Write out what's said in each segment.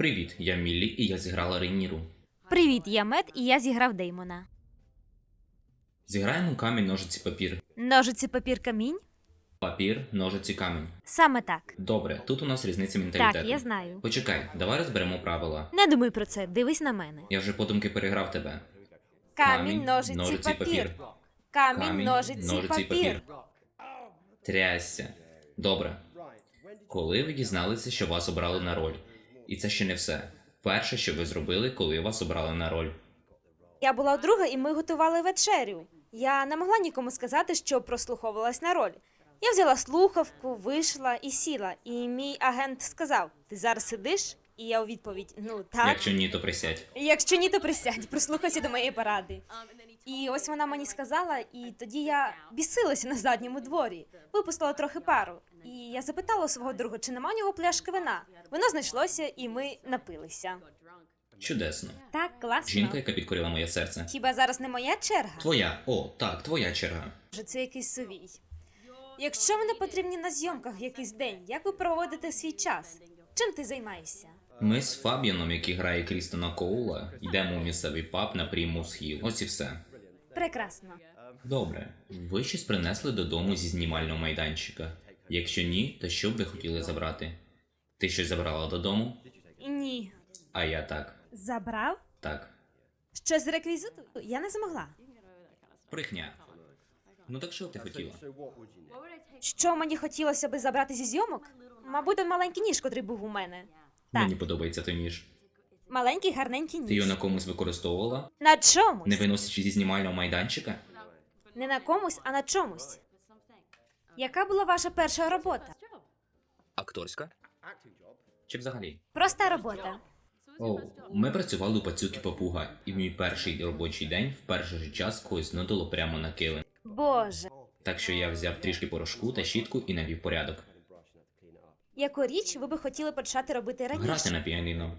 Привіт, я Міллі, і я зіграла Рейніру. Привіт, я Мед, і я зіграв Деймона. Зіграємо камінь, ножиці, папір. Ножиці, папір, камінь? Папір, ножиці, камінь. Саме так. Добре, тут у нас різниця менталітету. Так, я знаю. Почекай, давай розберемо правила. Не думай про це, дивись на мене. Я вже подумки переграв тебе. Камінь, ножиці, папір. Камінь, ножиці, папір. Трясся. Добре. Коли ви дізналися, що вас обрали на роль? І це ще не все. Перше, що ви зробили, коли вас обрали на роль. Я була друга, і ми готували вечерю. Я не могла нікому сказати, що прослуховувалась на роль. Я взяла слухавку, вийшла і сіла. І мій агент сказав: Ти зараз сидиш? І я у відповідь: Ну так. Якщо ні, то присядь. Якщо ні, то присядь, прислухайся до моєї поради. І ось вона мені сказала, і тоді я бісилася на задньому дворі, випустила трохи пару. І я запитала свого друга, чи нема у нього пляшки вина. Воно знайшлося, і ми напилися. Чудесно. Так, класно. Жінка, яка підкорила моє серце. Хіба зараз не моя черга? Твоя. О, так, твоя черга. Може, це якийсь совій. Якщо ви не потрібні на зйомках якийсь день, як ви проводите свій час? Чим ти займаєшся? Ми з Фабіаном, який грає Крістона Коула, йдемо у місцевий паб на Примус Хіл. Ось і все. Прекрасно. Добре. Ви щось принесли додому зі знімального майданчика. Якщо ні, то що б ви хотіли забрати? Ти щось забрала додому? Ні. А я так. Забрав? Так. Щось з реквізиту? Я не змогла. Брехня. Ну так що ти хотіла? Що мені хотілося би забрати зі зйомок? Мабуть, маленький ніж, котрий був у мене. Так, Мені подобається той ніж. маленький гарненький Ти його на комусь використовувала, На чомусь. не виносячи зі знімального майданчика? Не на комусь, а на чомусь. Яка була ваша перша робота? Акторська? Чи взагалі? Проста робота. О, ми працювали у пацюки папуга, і в мій перший робочий день в перший же час когось знудило прямо на килим. Боже, Так що я взяв трішки порошку та щітку і навів порядок. Яку річ ви би хотіли почати робити Грати раніше? на піаніно.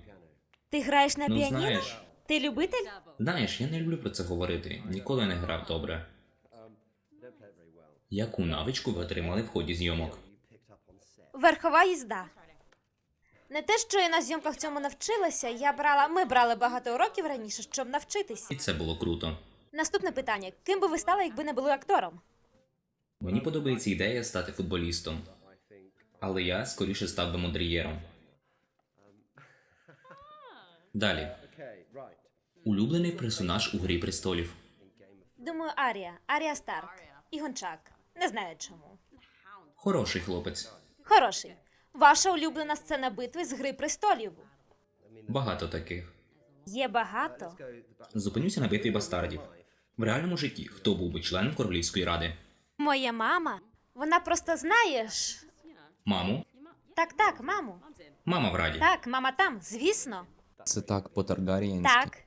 Ти граєш на Ну піаніно? знаєш, Ти любитель? знаєш, я не люблю про це говорити. Ніколи не грав добре. Яку навичку ви отримали в ході зйомок? Верхова їзда. Не те, що я на зйомках цьому навчилася, я брала. Ми брали багато уроків раніше, щоб навчитися. І це було круто. Наступне питання: ким би ви стали, якби не були актором? Мені подобається ідея стати футболістом. Але я скоріше став би модер'єром. Далі. Улюблений персонаж у грі престолів. Думаю, Арія, Арія Старк і Гончак. Не знаю чому. Хороший хлопець. Хороший. Ваша улюблена сцена битви з гри престолів. Багато таких. Є багато. Зупинюся на битві бастардів. В реальному житті хто був би членом королівської ради? Моя мама. Вона просто знаєш. Маму? Так, так, маму. Мама в раді. Так, мама там, звісно. Це так по-таргарієнськи. Так.